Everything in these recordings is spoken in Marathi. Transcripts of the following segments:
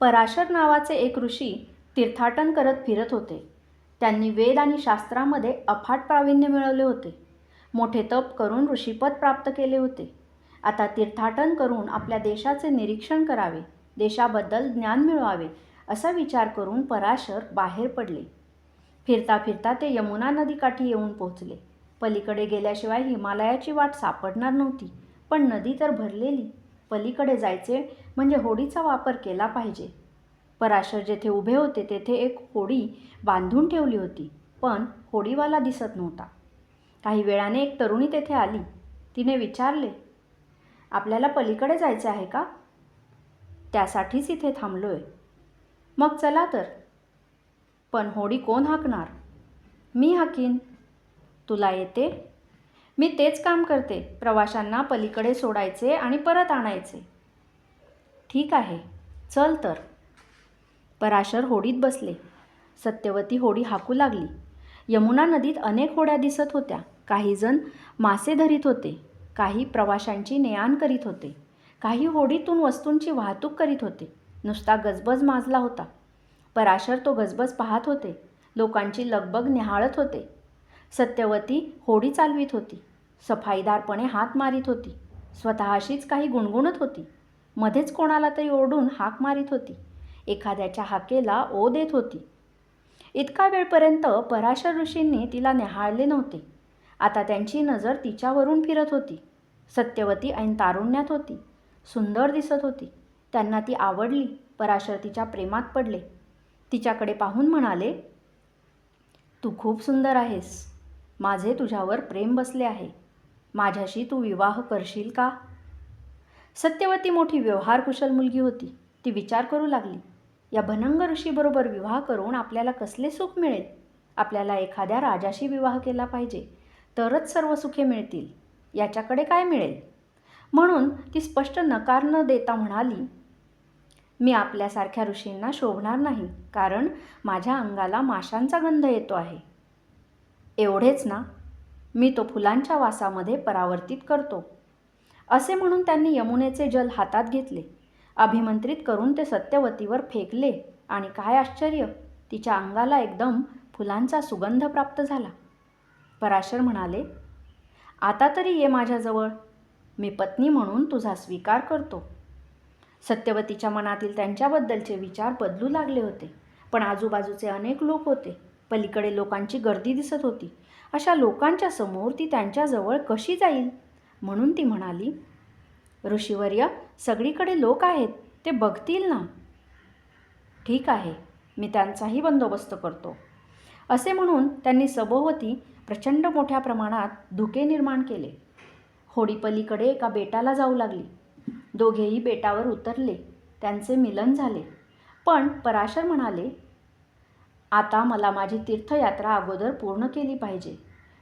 पराशर नावाचे एक ऋषी तीर्थाटन करत फिरत होते. त्यांनी वेद आणि शास्त्रामध्ये अफाट प्रावीण्य मिळवले होते. मोठे तप करून ऋषीपद प्राप्त केले होते. आता तीर्थाटन करून आपल्या देशाचे निरीक्षण करावे देशाबद्दल ज्ञान मिळवावे असा विचार करून पराशर बाहेर पडले. फिरता फिरता ते यमुना नदीकाठी येऊन पोहोचले. पलीकडे गेल्याशिवाय हिमालयाची वाट सापडणार नव्हती पण नदी तर भरलेली. पलीकडे जायचे म्हणजे होडीचा वापर केला पाहिजे. पराशर जेथे उभे होते तेथे एक होडी बांधून ठेवली होती पण होडीवाला दिसत नव्हता. काही वेळाने एक तरुणी तेथे आली. तिने विचारले आपल्याला पलीकडे जायचे आहे का? त्यासाठीच इथे थांबलोय. मग चला तर. पण होडी कोण हाकणार? मी हाकीन. तुला येते? मी तेच काम करते. प्रवाशांना पलीकडे सोडायचे आणि परत आणायचे. ठीक आहे. चल तर. पराशर होडीत बसले. सत्यवती होडी हाकू लागली. यमुना नदीत अनेक होड्या दिसत होत्या. काहीजण मासे धरीत होते. काही प्रवाशांची नेआण करीत होते. काही होडीतून वस्तूंची वाहतूक करीत होते. नुसता गजबज माजला होता. पराशर तो गजबज पाहत होते. लोकांची लगबग निहाळत होते. सत्यवती होडी चालवीत होती. सफाईदारपणे हात मारीत होती. स्वतःशीच काही गुणगुणत होती. मध्येच कोणाला तरी ओरडून हाक मारीत होती. एखाद्याच्या हाकेला ओ देत होती. इतका वेळपर्यंत पराशर ऋषींनी तिला निहाळले नव्हते. आता त्यांची नजर तिच्यावरून फिरत होती. सत्यवती ऐन तारुण्यात होती. सुंदर दिसत होती. त्यांना ती आवडली. पराशर तिच्या प्रेमात पडले. तिच्याकडे पाहून म्हणाले तू खूप सुंदर आहेस. माझे तुझ्यावर प्रेम बसले आहे. माझ्याशी तू विवाह करशील का? सत्यवती मोठी व्यवहारकुशल मुलगी होती. ती विचार करू लागली. या भनंग ऋषीबरोबर विवाह करून आपल्याला कसले सुख मिळेल? आपल्याला एखाद्या राजाशी विवाह केला पाहिजे तरच सर्व सुखे मिळतील. याच्याकडे काय मिळेल? म्हणून ती स्पष्ट नकार न देता म्हणाली मी आपल्यासारख्या ऋषींना शोभणार नाही कारण माझ्या अंगाला माशांचा गंध येतो आहे. एवढेच ना? मी तो फुलांच्या वासामध्ये परावर्तित करतो. असे म्हणून त्यांनी यमुनेचे जल हातात घेतले. अभिमंत्रित करून ते सत्यवतीवर फेकले आणि काय आश्चर्य तिच्या अंगाला एकदम फुलांचा सुगंध प्राप्त झाला. पराशर म्हणाले आता तरी ये माझ्याजवळ. मी पत्नी म्हणून तुझा स्वीकार करतो. सत्यवतीच्या मनातील त्यांच्याबद्दलचे विचार बदलू लागले होते पण आजूबाजूचे अनेक लोक होते. पलीकडे लोकांची गर्दी दिसत होती. अशा लोकांच्या समोर ती त्यांच्याजवळ कशी जाईल? म्हणून ती म्हणाली ऋषीवर्य सगळीकडे लोक आहेत ते बघतील ना. ठीक आहे मी त्यांचाही बंदोबस्त करतो. असे म्हणून त्यांनी सभोवती प्रचंड मोठ्या प्रमाणात धुके निर्माण केले. होडीपलीकडे एका बेटाला जाऊ लागली. दोघेही बेटावर उतरले. त्यांचे मिलन झाले. पण पराशर म्हणाले आता मला माझी तीर्थयात्रा अगोदर पूर्ण केली पाहिजे.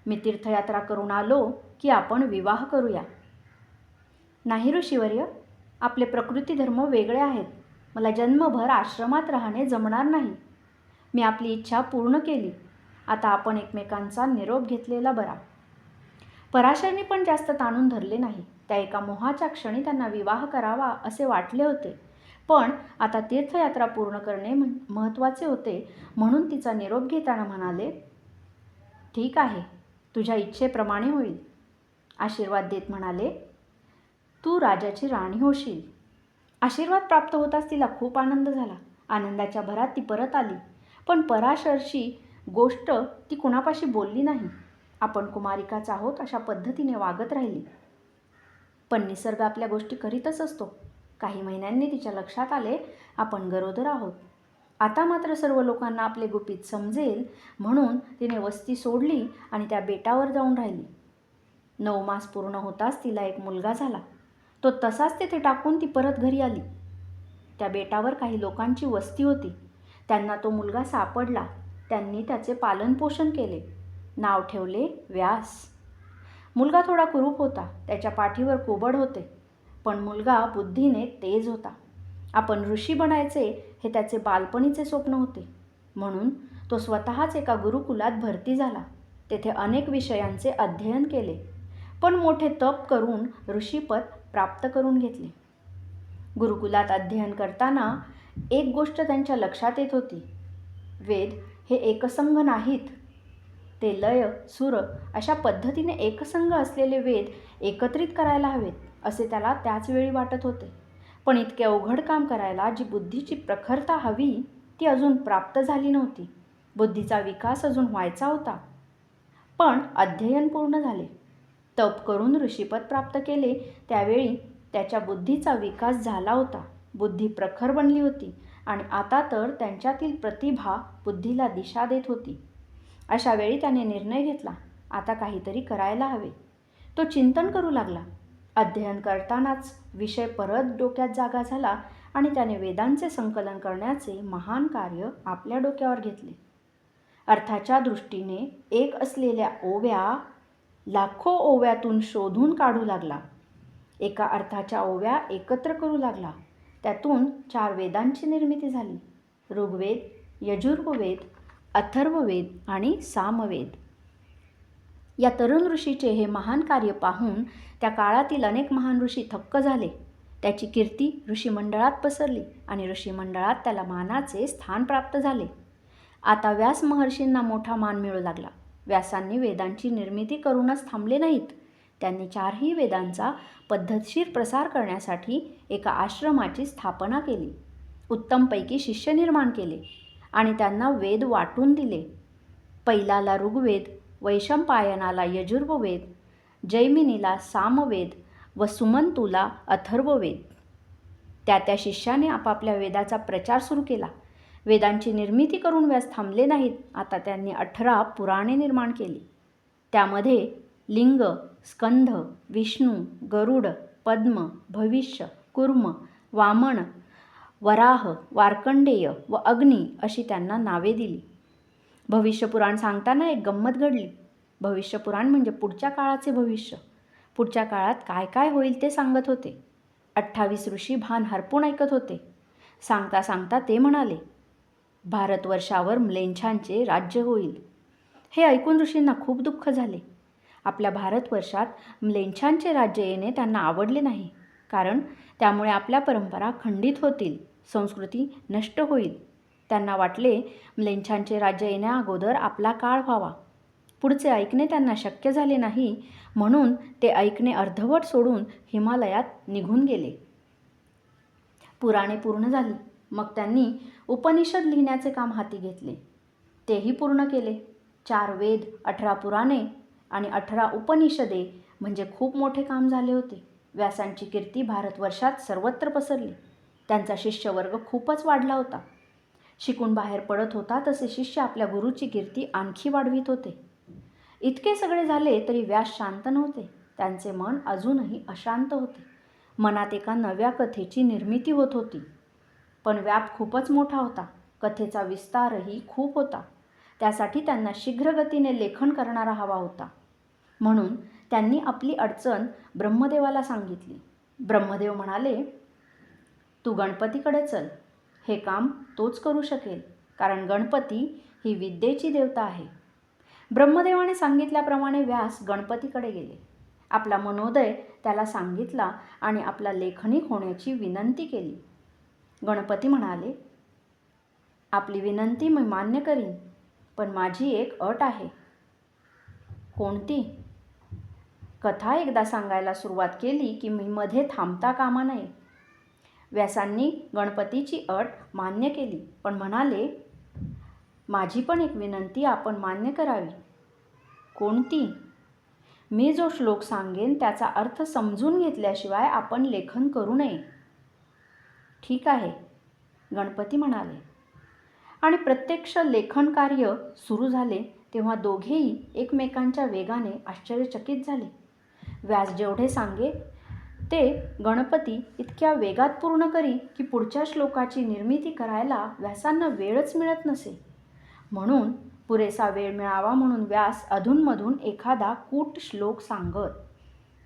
मी तीर्थयात्रा करून आलो की आपण विवाह करूया. नाही ऋषिवर्य आपले प्रकृती धर्म वेगळे आहेत. मला जन्मभर आश्रमात राहणे जमणार नाही. मी आपली इच्छा पूर्ण केली. आता आपण एकमेकांचा निरोप घेतलेला बरा. पराशरनी पण जास्त ताणून धरले नाही. त्या एका मोहाच्या क्षणी त्यांना विवाह करावा असे वाटले होते. पण आता तीर्थयात्रा पूर्ण करणे महत्त्वाचे होते. म्हणून तिचा निरोप घेताना म्हणाले ठीक आहे तुझ्या इच्छेप्रमाणे होईल. आशीर्वाद देत म्हणाले तू राजाची राणी होशील. आशीर्वाद प्राप्त होताच तिला खूप आनंद झाला. आनंदाच्या भरात ती परत आली. पण पराशरशी गोष्ट ती कुणापाशी बोलली नाही. आपण कुमारिकाच आहोत अशा पद्धतीने वागत राहिली. पण निसर्ग आपल्या गोष्टी करीतच असतो. काही महिन्यांनी तिच्या लक्षात आले आपण गरोदर आहोत. आता मात्र सर्व लोकांना आपले गुपित समजेल म्हणून तिने वस्ती सोडली आणि त्या बेटावर जाऊन राहिली. नऊ मास पूर्ण होताच तिला एक मुलगा झाला. तो तसाच तेथे टाकून ती परत घरी आली. त्या बेटावर काही लोकांची वस्ती होती. त्यांना तो मुलगा सापडला. त्यांनी त्याचे पालनपोषण केले. नाव ठेवले व्यास. मुलगा थोडा कुरूप होता. त्याच्या पाठीवर कोबड होते. पण मुलगा बुद्धीने तेज होता. आपण ऋषी बनायचे हे त्याचे बालपणीचे स्वप्न होते. म्हणून तो स्वतःच एका गुरुकुलात भरती झाला. तेथे अनेक विषयांचे अध्ययन केले. पण मोठे तप करून ऋषीपद प्राप्त करून घेतले. गुरुकुलात अध्ययन करताना एक गोष्ट त्यांच्या लक्षात येत होती. वेद हे एकसंघ नाहीत. ते लय सुर अशा पद्धतीने एकसंघ असलेले वेद एकत्रित करायला हवेत. असे त्याला त्याच वेळी वाटत होते. पण इतके अवघड काम करायला जी बुद्धीची प्रखरता हवी ती अजून प्राप्त झाली नव्हती. बुद्धीचा विकास अजून व्हायचा होता. पण अध्ययन पूर्ण झाले. तप करून ऋषीपद प्राप्त केले. त्यावेळी त्याच्या बुद्धीचा विकास झाला होता. बुद्धी प्रखर बनली होती आणि आता तर त्यांच्यातील प्रतिभा बुद्धीला दिशा देत होती. अशा वेळी त्याने निर्णय घेतला. आता काहीतरी करायला हवे. तो चिंतन करू लागला. अध्ययन करतानाच विषय परत डोक्यात जागा झाला आणि त्याने वेदांचे संकलन करण्याचे महान कार्य आपल्या डोक्यावर घेतले. अर्थाच्या दृष्टीने एक असलेल्या ओव्या लाखो ओव्यातून शोधून काढू लागला. एका अर्थाच्या ओव्या एकत्र करू लागला. त्यातून चार वेदांची निर्मिती झाली. ऋग्वेद यजुर्ववेद अथर्ववेद आणि सामवेद. या तरुण ऋषीचे हे महान कार्य पाहून त्या काळातील अनेक महान ऋषी थक्क झाले. त्याची कीर्ती ऋषीमंडळात पसरली आणि ऋषीमंडळात त्याला मानाचे स्थान प्राप्त झाले. आता व्यास महर्षींना मोठा मान मिळू लागला. व्यासांनी वेदांची निर्मिती करूनच थांबले नाहीत. त्यांनी चारही वेदांचा पद्धतशीर प्रसार करण्यासाठी एका आश्रमाची स्थापना केली. उत्तमपैकी शिष्य निर्माण केले आणि त्यांना वेद वाटून दिले. पैलाला ऋग्वेद वैशंपायनाला यजुर्ववेद जैमिनीला सामवेद व सुमंतूला अथर्ववेद. त्या त्या शिष्याने आपापल्या वेदाचा प्रचार सुरू केला. वेदांची निर्मिती करून व्यास थांबले नाहीत आता त्यांनी अठरा पुराणे निर्माण केली. त्यामध्ये लिंग स्कंध विष्णू गरुड पद्म भविष्य कुर्म वामन वराह वारकंडेय व अग्नी अशी त्यांना नावे दिली. भविष्यपुराण सांगताना एक गंमत घडली. भविष्यपुराण म्हणजे पुढच्या काळाचे भविष्य. पुढच्या काळात काय काय होईल ते सांगत होते. अठ्ठावीस ऋषी भान हरपून ऐकत होते. सांगता सांगता ते म्हणाले भारतवर्षावर म्लेंछांचे राज्य होईल. हे ऐकून ऋषींना खूप दुःख झाले. आपल्या भारतवर्षात म्लेंछांचे राज्य येणे त्यांना आवडले नाही. कारण त्यामुळे आपल्या परंपरा खंडित होतील संस्कृती नष्ट होईल. त्यांना वाटले म्लेंछांचे राज्य येण्याअगोदर आपला काळ व्हावा. पुढचे ऐकणे त्यांना शक्य झाले नाही म्हणून ते ऐकणे अर्धवट सोडून हिमालयात निघून गेले. पुराणे पूर्ण झाली. मग त्यांनी उपनिषद लिहिण्याचे काम हाती घेतले. तेही पूर्ण केले. चार वेद अठरा पुराणे आणि अठरा उपनिषदे म्हणजे खूप मोठे काम झाले होते. व्यासांची कीर्ती भारतवर्षात सर्वत्र पसरली. त्यांचा शिष्यवर्ग खूपच वाढला होता. शिकून बाहेर पडत होता तसे शिष्य आपल्या गुरुची कीर्ती आणखी वाढवित होते. इतके सगळे झाले तरी व्यास शांत नव्हते. त्यांचे मन अजूनही अशांत होते. मनात एका नव्या कथेची निर्मिती होत होती. पण व्याप खूपच मोठा होता. कथेचा विस्तारही खूप होता. त्यासाठी त्यांना शीघ्रगतीने लेखन करणारा हवा होता. म्हणून त्यांनी आपली अडचण ब्रह्मदेवाला सांगितली. ब्रह्मदेव म्हणाले तू गणपतीकडे चल. हे काम तोच करू शकेल कारण गणपती ही विद्येची देवता आहे. ब्रह्मदेवाने सांगितल्याप्रमाणे व्यास गणपतीकडे गेले. आपला मनोदय त्याला सांगितला आणि आपला लेखनिक होण्याची विनंती केली. गणपती म्हणाले आपली विनंती मी मान्य करीन पण माझी एक अट आहे. कोणती? कथा एकदा सांगायला सुरुवात केली की मी मध्ये थांबता कामा नये. व्यासांनी गणपतीची अट मान्य केली. पण म्हणाले माझी पण एक विनंती आपण मान्य करावी. कोणती? मी जो श्लोक सांगेन त्याचा अर्थ समजून घेतल्याशिवाय आपण लेखन करू नये. ठीक आहे गणपती म्हणाले. आणि प्रत्यक्ष लेखन कार्य सुरू झाले तेव्हा दोघेही एकमेकांच्या वेगाने आश्चर्यचकित झाले. व्यास जेवढे सांगे ते गणपती इतक्या वेगात पूर्ण करी की पुढच्या श्लोकाची निर्मिती करायला व्यासांना वेळच मिळत नसे. म्हणून पुरेसा वेळ मिळावा म्हणून व्यास अधूनमधून एखादा कूट श्लोक सांगत.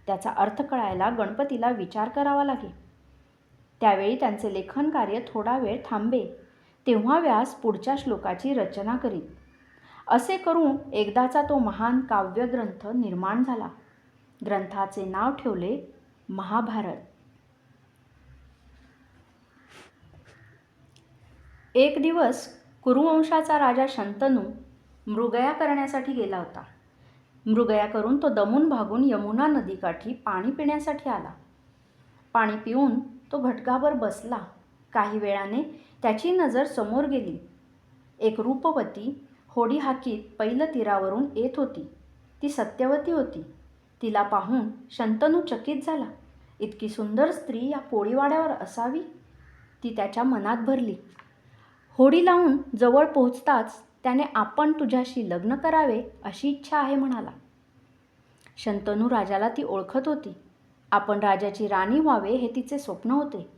त्याचा अर्थ कळायला गणपतीला विचार करावा लागे. त्यावेळी त्यांचे लेखन कार्य थोडा वेळ थांबे. तेव्हा व्यास पुढच्या श्लोकाची रचना करीत असे करून एकदाचा तो महान काव्यग्रंथ निर्माण झाला. ग्रंथाचे नाव ठेवले महाभारत. एक दिवस कुरुवंशाचा राजा शंतनू मृगया करण्यासाठी गेला होता. मृगया करून तो दमून भागून यमुना नदीकाठी पाणी पिण्यासाठी आला. पाणी पिऊन तो घटकावर बसला. काही वेळाने त्याची नजर समोर गेली. एक रूपवती होडी हाकीत पैल तीरावरून येत होती. ती सत्यवती होती. तिला पाहून शंतनू चकित झाला. इतकी सुंदर स्त्री या पोळीवाड्यावर असावी? ती त्याच्या मनात भरली. होडी लावून जवळ पोहोचताच त्याने आपण तुझ्याशी लग्न करावे अशी इच्छा आहे म्हणाला. शंतनू राजाला ती ओळखत होती. आपण राजाची राणी व्हावे हे तिचे स्वप्न होते.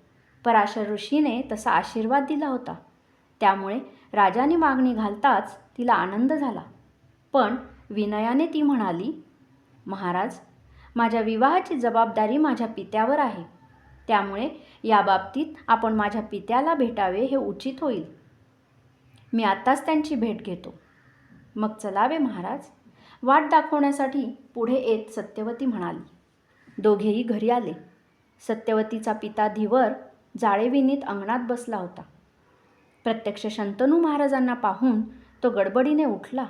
पराशर ऋषीने तसा आशीर्वाद दिला होता. त्यामुळे राजाने मागणी घालताच तिला आनंद झाला. पण विनयाने ती म्हणाली महाराज माझ्या विवाहाची जबाबदारी माझ्या पित्यावर आहे. त्यामुळे याबाबतीत आपण माझ्या पित्याला भेटावे हे उचित होईल. मी आत्ताच त्यांची भेट घेतो. मग चलावे महाराज. वाट दाखवण्यासाठी पुढे येत सत्यवती म्हणाली. दोघेही घरी आले. सत्यवतीचा पिता धीवर जाळेविनीत अंगणात बसला होता. प्रत्यक्ष शंतनू महाराजांना पाहून तो गडबडीने उठला.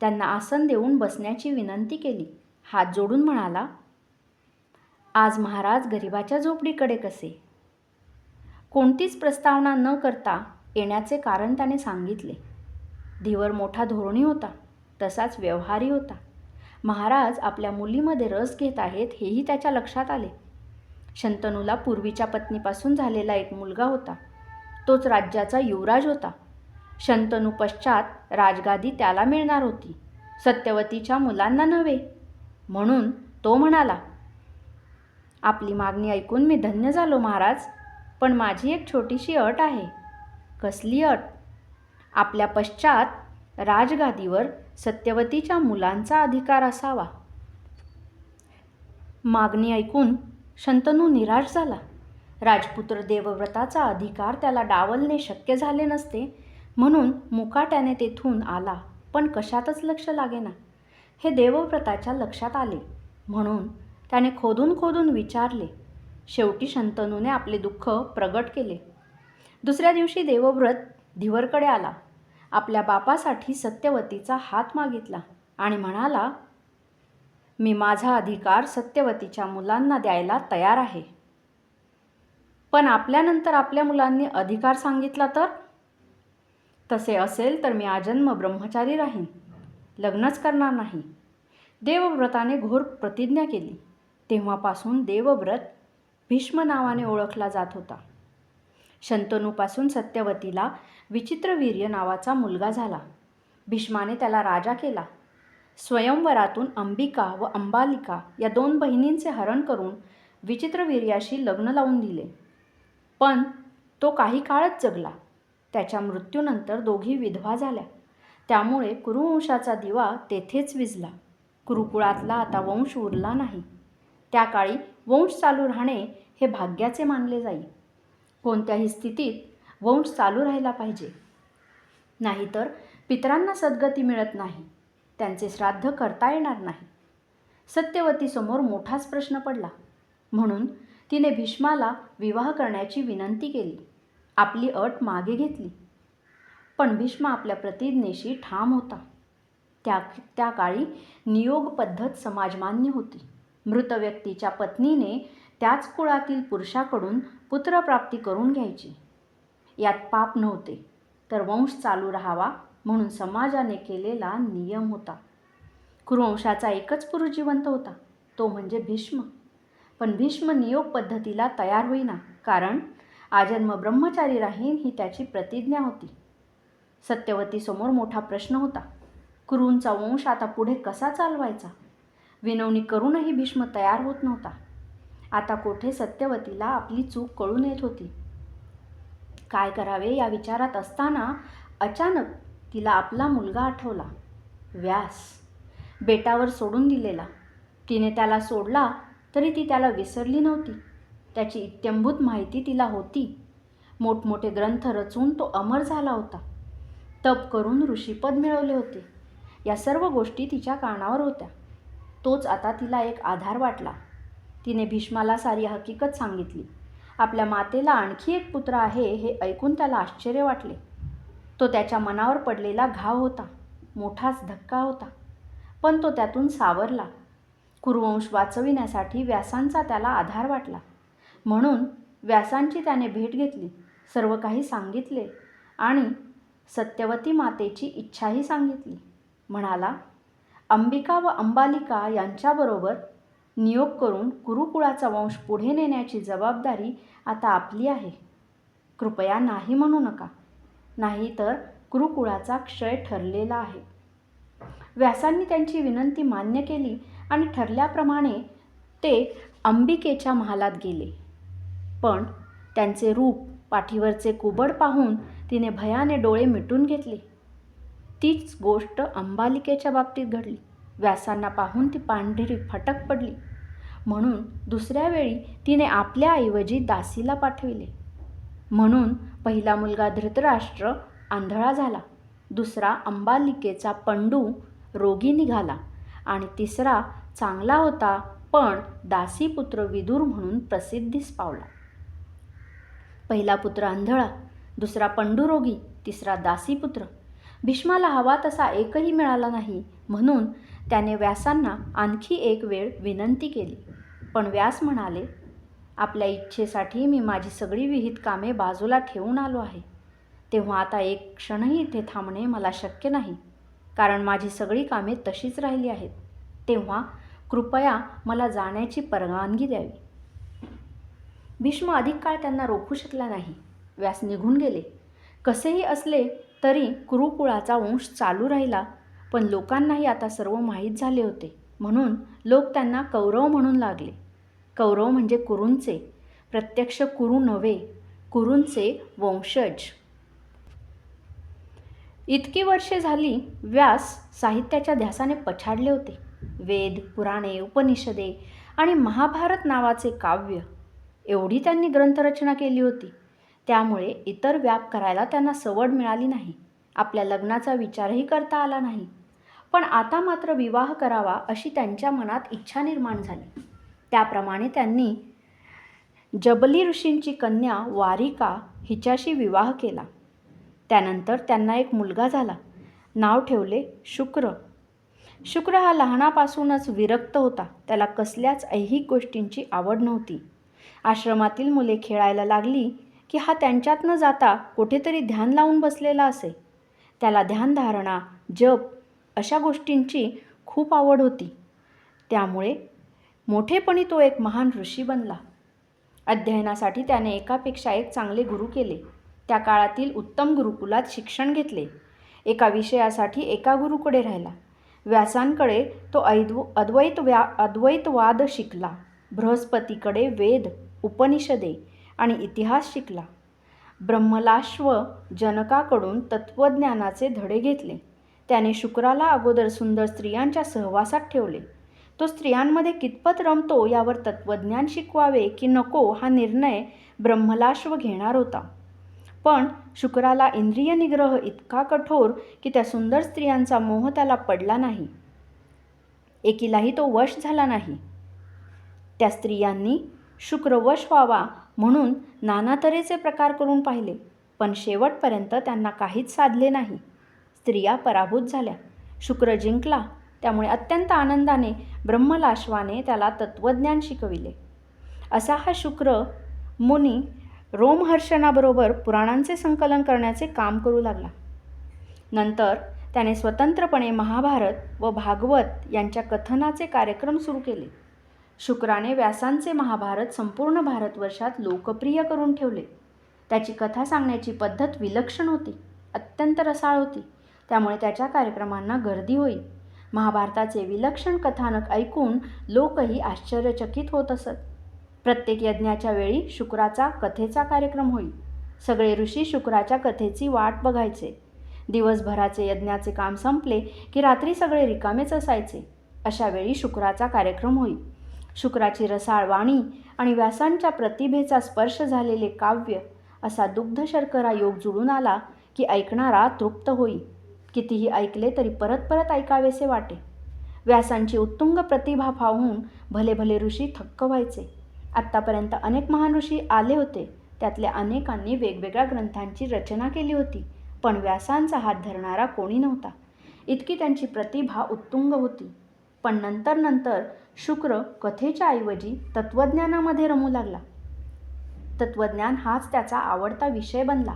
त्यांना आसन देऊन बसण्याची विनंती केली. हात जोडून म्हणाला आज महाराज गरिबाच्या झोपडीकडे कसे? कोणतीच प्रस्तावना न करता येण्याचे कारण त्याने सांगितले. धीवर मोठा धोरणी होता तसाच व्यवहारी होता. महाराज आपल्या मुलीमध्ये रस घेत आहेत हेही त्याच्या लक्षात आले. शंतनूला पूर्वीच्या पत्नीपासून झालेला एक मुलगा होता. तोच राज्याचा युवराज होता. शंतनू पश्चात राजगादी त्याला मिळणार होती. सत्यवतीच्या मुलांना नव्हे. म्हणून तो म्हणाला आपली मागणी ऐकून मी धन्य झालो महाराज पण माझी एक छोटीशी अट आहे. कसली अट? आपल्या पश्चात राजगादीवर सत्यवतीच्या मुलांचा अधिकार असावा. मागणी ऐकून शंतनू निराश झाला. राजपुत्र देवव्रताचा अधिकार त्याला डावलणे शक्य झाले नसते म्हणून मुकाट्याने तेथून आला पण कशातच लक्ष लागेना. हे देवव्रताच्या लक्षात आले. म्हणून त्याने खोदून खोदून विचारले. शेवटी शंतनूने आपले दुःख प्रगट केले. दुसऱ्या दिवशी देवव्रत धीवरकडे आला. आपल्या बापासाठी सत्यवतीचा हात मागितला आणि म्हणाला मी माझा अधिकार सत्यवतीच्या मुलांना द्यायला तयार आहे. पण आपल्यानंतर आपल्या मुलांनी अधिकार सांगितला तर? तसे असेल तर मी आजन्म ब्रह्मचारी राहीन. लग्नच करणार नाही. देवव्रताने घोर प्रतिज्ञा केली. तेव्हापासून देवव्रत भीष्म नावाने ओळखला जात होता. शंतनूपासून सत्यवतीला विचित्रवीर्य नावाचा मुलगा झाला. भीष्माने त्याला राजा केला. स्वयंवरातून अंबिका व अंबालिका या दोन बहिणींचे हरण करून विचित्रवीर्याशी लग्न लावून दिले. पण तो काही काळच जगला. त्याच्या मृत्यूनंतर दोघी विधवा झाल्या. त्यामुळे कुरुवंशाचा दिवा तेथेच विजला. कुरुकुळातला आता वंश उरला नाही. त्या काळी वंश चालू राहणे हे भाग्याचे मानले जाई. कोणत्याही स्थितीत वंश चालू राहिला पाहिजे. नाहीतर पितरांना सद्गती मिळत नाही. त्यांचे श्राद्ध करता येणार नाही. सत्यवतीसमोर मोठाच प्रश्न पडला. म्हणून तिने भीष्माला विवाह करण्याची विनंती केली. आपली अट मागे घेतली. पण भीष्म आपल्या प्रतिज्ञेशी ठाम होता. त्या त्या काळी नियोग पद्धत समाजमान्य होती. मृत व्यक्तीच्या पत्नीने त्याच कुळातील पुरुषाकडून पुत्रप्राप्ती करून घ्यायची. यात पाप नव्हते तर वंश चालू राहावा म्हणून समाजाने केलेला नियम होता. कुरुवंशाचा एकच पुरुष जिवंत होता तो म्हणजे भीष्म. पण भीष्म नियोग पद्धतीला तयार होईना कारण आजन्म ब्रह्मचारी राहीन ही त्याची प्रतिज्ञा होती. सत्यवतीसमोर मोठा प्रश्न होता. कुरूंचा वंश आता पुढे कसा चालवायचा? विनवणी करूनही भीष्म तयार होत नव्हता. आता कोठे सत्यवतीला आपली चूक कळून येत होती? काय करावे या विचारात असताना अचानक तिला आपला मुलगा आठवला. व्यास! बेटावर सोडून दिलेला. तिने त्याला सोडला तरी ती त्याला विसरली नव्हती. त्याची इत्यंभूत माहिती तिला होती. मोठमोठे ग्रंथ रचून तो अमर झाला होता. तप करून ऋषीपद मिळवले होते. या सर्व गोष्टी तिच्या कानावर होत्या. तोच आता तिला एक आधार वाटला. तिने भीष्माला सारी हकीकत सांगितली. आपल्या मातेला आणखी एक पुत्र आहे हे ऐकून त्याला आश्चर्य वाटले. तो त्याच्या मनावर पडलेला घाव होता. मोठाच धक्का होता. पण तो त्यातून सावरला. कुरुवंश वाचविण्यासाठी व्यासांचा त्याला आधार वाटला. म्हणून व्यासांची त्याने भेट घेतली. सर्व काही सांगितले आणि सत्यवती मातेची इच्छाही सांगितली. म्हणाला अंबिका व अंबालिका यांच्याबरोबर नियोग करून कुरुकुळाचा वंश पुढे नेण्याची जबाबदारी आता आपली आहे. कृपया नाही म्हणू नका. नाही तर कुरुकुळाचा क्षय ठरलेला आहे. व्यासांनी त्यांची विनंती मान्य केली आणि ठरल्याप्रमाणे ते अंबिकेच्या महालात गेले. पण त्यांचे रूप पाठीवरचे कुबड पाहून तिने भयाने डोळे मिटून घेतले. तीच गोष्ट अंबालिकेच्या बाबतीत घडली. व्यासांना पाहून ती पांढरी फटक पडली. म्हणून दुसऱ्या वेळी तिने आपल्या ऐवजी दासीला पाठविले. म्हणून पहिला मुलगा धृतराष्ट्र आंधळा झाला. दुसरा अंबालिकेचा पंडू रोगी निघाला. आणि तिसरा चांगला होता पण दासीपुत्र विदूर म्हणून प्रसिद्धीस पावला. पहिला पुत्र आंधळा दुसरा पंडुरोगी तिसरा दासीपुत्र. भीष्माला हवा तसा एकही मिळाला नाही म्हणून त्याने व्यासांना आणखी एक वेळ विनंती केली. पण व्यास म्हणाले आपल्या इच्छेसाठी मी माझी सगळी विहित कामे बाजूला ठेवून आलो आहे. तेव्हा आता एक क्षणही इथे थांबणे मला शक्य नाही कारण माझी सगळी कामे तशीच राहिली आहेत. तेव्हा कृपया मला जाण्याची परवानगी द्यावी. भीष्म अधिक काळ त्यांना रोखू शकला नाही. व्यास निघून गेले. कसेही असले तरी कुरुकुळाचा वंश चालू राहिला पण लोकांनाही आता सर्व माहीत झाले होते. म्हणून लोक त्यांना कौरव म्हणून लागले. कौरव म्हणजे कुरूंचे. प्रत्यक्ष कुरू नव्हे कुरूंचे वंशज. इतकी वर्षे झाली व्यास साहित्याच्या ध्यासाने पछाडले होते. वेद पुराणे उपनिषदे आणि महाभारत नावाचे काव्य एवढी त्यांनी ग्रंथरचना केली होती. त्यामुळे इतर व्याप करायला त्यांना सवड मिळाली नाही. आपल्या लग्नाचा विचारही करता आला नाही. पण आता मात्र विवाह करावा अशी त्यांच्या मनात इच्छा निर्माण झाली. त्याप्रमाणे त्यांनी जबली ऋषींची कन्या वारिका हिच्याशी विवाह केला. त्यानंतर त्यांना एक मुलगा झाला. नाव ठेवले शुक्र. शुक्र हा लहानापासूनच विरक्त होता. त्याला कसल्याच ऐहिक गोष्टींची आवड नव्हती. आश्रमातील मुले खेळायला लागली की हा त्यांच्यात न जाता कुठेतरी ध्यान लावून बसलेला असे. त्याला ध्यानधारणा जप अशा गोष्टींची खूप आवड होती. त्यामुळे मोठेपणी तो एक महान ऋषी बनला. अध्ययनासाठी त्याने एकापेक्षा एक चांगले गुरु केले. त्या काळातील उत्तम गुरुकुलात शिक्षण घेतले. एका विषयासाठी एका गुरुकडे राहिला. व्यासांकडे तो ऐद्व अद्वैत व्या अद्वैतवाद शिकला. बृहस्पतीकडे वेद उपनिषदे आणि इतिहास शिकला. ब्रह्मलाश्व जनकाकडून तत्त्वज्ञानाचे धडे घेतले. त्याने शुक्राला अगोदर सुंदर स्त्रियांच्या सहवासात ठेवले. तो स्त्रियांमध्ये कितपत रमतो यावर तत्त्वज्ञान शिकवावे की नको हा निर्णय ब्रह्मलाश्व घेणार होता. पण शुक्राला इंद्रिय निग्रह इतका कठोर की त्या सुंदर स्त्रियांचा मोह त्याला पडला नाही. एकीलाही तो वश झाला नाही. त्या स्त्रियांनी शुक्रवश व्हावा म्हणून नाना तऱ्हेचे प्रकार करून पाहिले. पण शेवटपर्यंत त्यांना काहीच साधले नाही. स्त्रिया पराभूत झाल्या. शुक्र जिंकला. त्यामुळे अत्यंत आनंदाने ब्रह्मलाश्वाने त्याला तत्त्वज्ञान शिकविले. असा हा शुक्र मुनी रोमहर्षणाबरोबर पुराणांचे संकलन करण्याचे काम करू लागला. नंतर त्याने स्वतंत्रपणे महाभारत व भागवत यांच्या कथनाचे कार्यक्रम सुरू केले. शुक्राने व्यासांचे महाभारत संपूर्ण भारतवर्षात लोकप्रिय करून ठेवले. त्याची कथा सांगण्याची पद्धत विलक्षण होती अत्यंत रसाळ होती. त्यामुळे त्याच्या कार्यक्रमांना गर्दी होई महाभारताचे विलक्षण कथानक ऐकून लोकही आश्चर्यचकित होत असत. प्रत्येक यज्ञाच्या वेळी शुक्राचा कथेचा कार्यक्रम होई सगळे ऋषी शुक्राच्या कथेची वाट बघायचे. दिवसभराचे यज्ञाचे काम संपले की रात्री सगळे रिकामेच असायचे. अशा वेळी शुक्राचा कार्यक्रम होई शुक्राची रसाळ वाणी आणि व्यासांच्या प्रतिभेचा स्पर्श झालेले काव्य असा दुग्ध शर्करा योग जुळून आला की ऐकणारा तृप्त होई. कितीही ऐकले तरी परत परत ऐकावेसे वाटे. व्यासांची उत्तुंग प्रतिभा पाहून भले भले ऋषी थक्क व्हायचे. आत्तापर्यंत अनेक महान ऋषी आले होते. त्यातल्या अनेकांनी वेगवेगळ्या ग्रंथांची रचना केली होती पण व्यासांचा हात धरणारा कोणी नव्हता. इतकी त्यांची प्रतिभा उत्तुंग होती. पण नंतर नंतर शुक्र कथेच्या ऐवजी तत्त्वज्ञानामध्ये रमू लागला. तत्त्वज्ञान हाच त्याचा आवडता विषय बनला.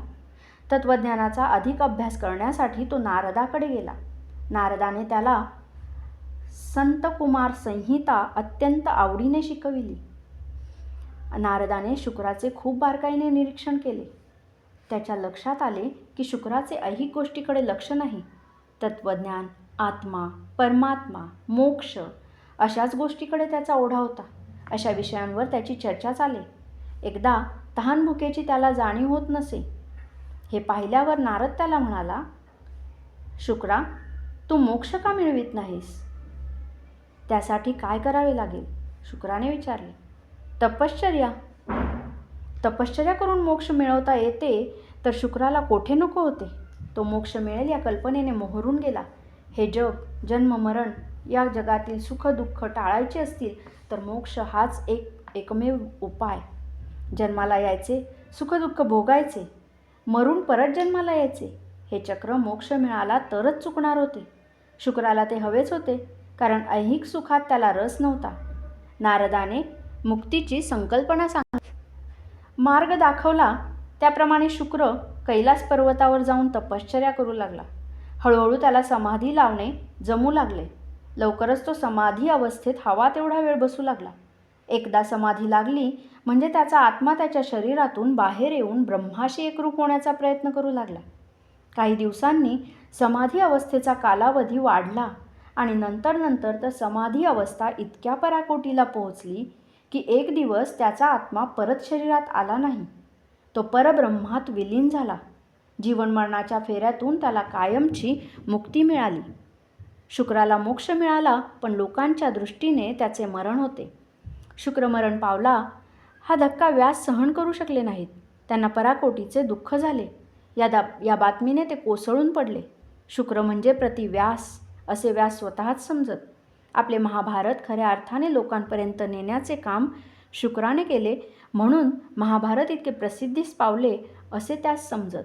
तत्त्वज्ञानाचा अधिक अभ्यास करण्यासाठी तो नारदाकडे गेला. नारदाने त्याला संतकुमार संहिता अत्यंत आवडीने शिकविली. नारदाने शुक्राचे खूप बारकाईने निरीक्षण केले. त्याच्या लक्षात आले की शुक्राचे ऐहिक गोष्टीकडे लक्ष नाही. तत्त्वज्ञान आत्मा परमात्मा मोक्ष अशाच गोष्टीकडे त्याचा ओढा होता. अशा विषयांवर त्याची चर्चा चाले एकदा तहानभुकेची त्याला जाणीव होत नसे. हे पाहिल्यावर नारद त्याला म्हणाला शुक्रा तू मोक्ष का मिळवित नाहीस? त्यासाठी काय करावे लागेल? शुक्राने विचारले तपश्चर्या. तपश्चर्या करून मोक्ष मिळवता येते तर शुक्राला कोठे नको होते? तो मोक्ष मिळेल या कल्पनेने मोहरून गेला. हे जग जन्म मरण या जगातील सुखदुःख टाळायचे असतील तर मोक्ष हाच एक एकमेव उपाय. जन्माला यायचे सुखदुःख भोगायचे मरून परत जन्माला यायचे हे चक्र मोक्ष मिळाला तरच चुकणार होते. शुक्राला ते हवेच होते कारण ऐहिक सुखात त्याला रस नव्हता. नारदाने मुक्तीची संकल्पना सांग मार्ग दाखवला त्याप्रमाणे शुक्र कैलास पर्वतावर जाऊन तपश्चर्या करू लागला. हळूहळू त्याला समाधी लावणे जमू लागले. लवकरच तो समाधी अवस्थेत हवा तेवढा वेळ बसू लागला. एकदा समाधी लागली म्हणजे त्याचा आत्मा त्याच्या शरीरातून बाहेर येऊन ब्रह्माशी एकरूप होण्याचा प्रयत्न करू लागला. काही दिवसांनी समाधी अवस्थेचा कालावधी वाढला आणि नंतर नंतर तर समाधी अवस्था इतक्या पराकोटीला पोहोचली की एक दिवस त्याचा आत्मा परत शरीरात आला नाही. तो परब्रह्मात विलीन झाला. जीवनमरणाच्या फेऱ्यातून त्याला कायमची मुक्ती मिळाली. शुक्राला मोक्ष मिळाला पण लोकांच्या दृष्टीने त्याचे मरण होते. शुक्रमरण पावला हा धक्का व्यास सहन करू शकले नाहीत. त्यांना पराकोटीचे दुःख झाले. या दा या बातमीने ते कोसळून पडले. शुक्र म्हणजे प्रति व्यास असे व्यास स्वतःच समजत. आपले महाभारत खऱ्या अर्थाने लोकांपर्यंत नेण्याचे काम शुक्राने केले म्हणून महाभारत इतके प्रसिद्धीस पावले असे त्यास समजत.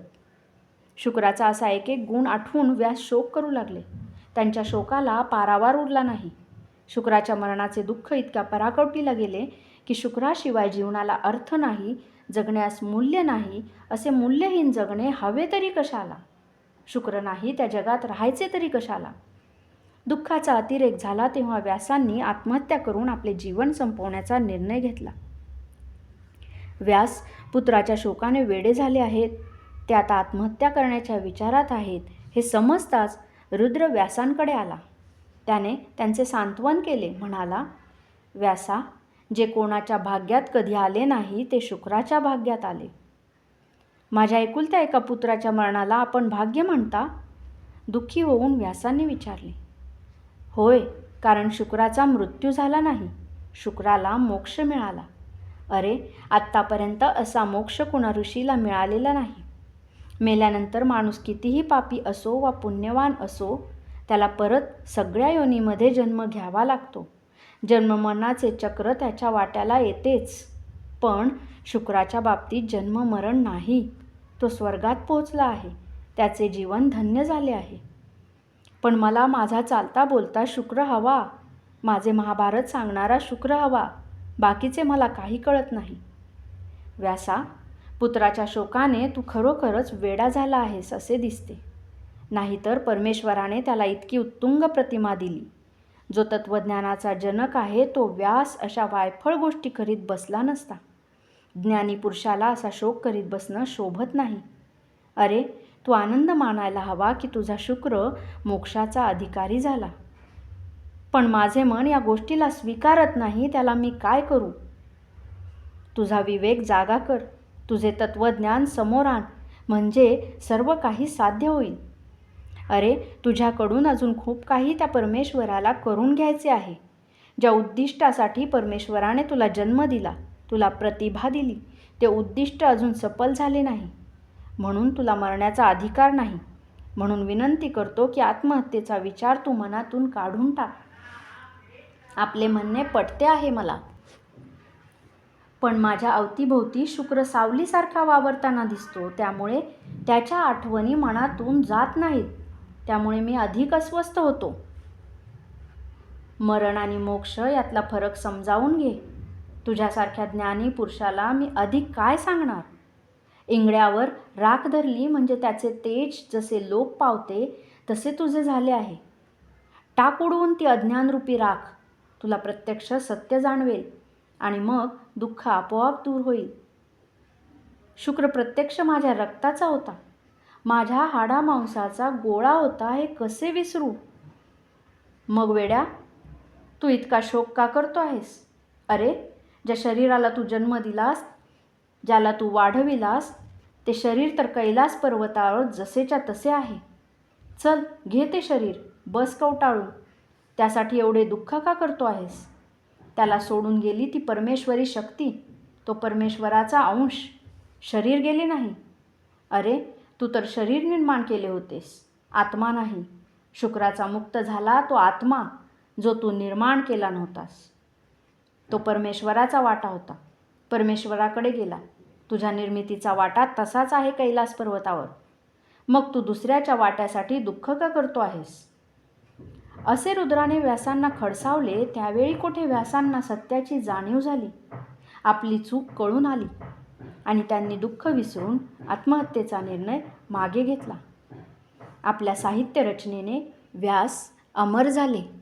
शुक्राचा असा एक एक गुण आठवून व्यास शोक करू लागले. त्यांच्या शोकाला पारावार उरला नाही. शुक्राच्या मरणाचे दुःख इतक्या पराकवटीला गेले की शुक्राशिवाय जीवनाला अर्थ नाही जगण्यास मूल्य नाही असे मूल्यहीन जगणे हवे तरी कशाला? शुक्र नाही त्या जगात राहायचे तरी कशाला? दुःखाचा अतिरेक झाला तेव्हा व्यासांनी आत्महत्या करून आपले जीवन संपवण्याचा निर्णय घेतला. व्यास पुत्राच्या शोकाने वेडे झाले आहेत. ते आता आत्महत्या करण्याच्या विचारात आहेत हे समजताच रुद्र व्यासांकडे आला. त्याने त्यांचे सांत्वन केले. म्हणाला व्यासा जे कोणाच्या भाग्यात कधी आले नाही ते शुक्राच्या भाग्यात आले. माझ्या एकुलत्या एका पुत्राच्या मरणाला आपण भाग्य म्हणता? दुःखी होऊन व्यासांनी विचारले होय कारण शुक्राचा मृत्यू झाला नाही. शुक्राला मोक्ष मिळाला. अरे आत्तापर्यंत असा मोक्ष कुणा ऋषीला मिळालेला नाही. मेल्यानंतर माणूस कितीही पापी असो वा पुण्यवान असो त्याला परत सगळ्या योनीमध्ये जन्म घ्यावा लागतो. जन्ममरणाचे चक्र त्याच्या वाट्याला येतेच पण शुक्राच्या बाबतीत जन्ममरण नाही. तो स्वर्गात पोचला आहे. त्याचे जीवन धन्य झाले आहे. पण मला माझा चालता बोलता शुक्र हवा. माझे महाभारत सांगणारा शुक्र हवा. बाकीचे मला काही कळत नाही. व्यासा पुत्राच्या शोकाने तू खरोखरच वेडा झाला आहेस असे दिसते. नाहीतर परमेश्वराने त्याला इतकी उत्तुंग प्रतिमा दिली. जो तत्त्वज्ञानाचा जनक आहे तो व्यास अशा वायफळ गोष्टी करीत बसला नसता. ज्ञानी पुरुषाला असा शोक करीत बसणं शोभत नाही. अरे तू आनंद मानायला हवा की तुझा शुक्र मोक्षाचा अधिकारी झाला. पण माझे मन या गोष्टीला स्वीकारत नाही त्याला मी काय करू? तुझा विवेक जागा कर. तुझे तत्वज्ञान समोर आण म्हणजे सर्व काही साध्य होईल. अरे तुझ्याकडून अजून खूप काही त्या परमेश्वराला करून घ्यायचे आहे. ज्या उद्दिष्टासाठी परमेश्वराने तुला जन्म दिला तुला प्रतिभा दिली ते उद्दिष्ट अजून सफल झाले नाही. म्हणून तुला मरण्याचा अधिकार नाही. म्हणून विनंती करतो की आत्महत्येचा विचार तू मनातून काढून टाक. आपले म्हणणे पटते आहे मला. पण माझ्या अवतीभोवती शुक्र सावलीसारखा वावरताना दिसतो. त्यामुळे त्याच्या आठवणी मनातून जात नाहीत. त्यामुळे मी अधिक अस्वस्थ होतो. मरण आणि मोक्ष यातला फरक समजावून घे. तुझ्यासारख्या ज्ञानी पुरुषाला मी अधिक काय सांगणार? इंगळ्यावर राख धरली म्हणजे त्याचे तेज जसे लोप पावते तसे तुझे झाले आहे. टाक उडवून ती अज्ञानरूपी राख. तुला प्रत्यक्ष सत्य जाणवेल. आणि मग दुःख आपोआप दूर होईल. शुक्र प्रत्यक्ष माझ्या रक्ताचा होता. माझ्या हाडा मांसाचा गोळा होता हे कसे विसरू? मग वेड्या तू इतका शोक का करतो आहेस? अरे ज्या शरीराला तू जन्म दिलास ज्याला तू वाढविलास ते शरीर तर कैलास पर्वतावर जसेच्या तसे आहे. चल घे ते शरीर बस कवटाळून. त्यासाठी एवढे दुःख का करतो आहेस? त्याला सोडून गेली ती परमेश्वरी शक्ती. तो परमेश्वराचा अंश. शरीर गेले नाही. अरे तू तर शरीर निर्माण केले होतेस. आत्मा नाही. शुक्राचा मुक्त झाला तो आत्मा जो तू निर्माण केला नव्हतास. तो परमेश्वराचा वाटा होता. परमेश्वराकडे गेला. तुझ्या निर्मितीचा वाटा तसाच आहे कैलास पर्वतावर. मग तू दुसऱ्याच्या वाट्यासाठी दुःख का करतो आहेस? असे रुद्राने व्यासांना खडसावले त्यावेळी कोठे व्यासांना सत्याची जाणीव झाली? आपली चूक कळून आली आणि त्यांनी दुःख विसरून आत्महत्येचा निर्णय मागे घेतला. आपल्या साहित्य रचनेने व्यास अमर झाले.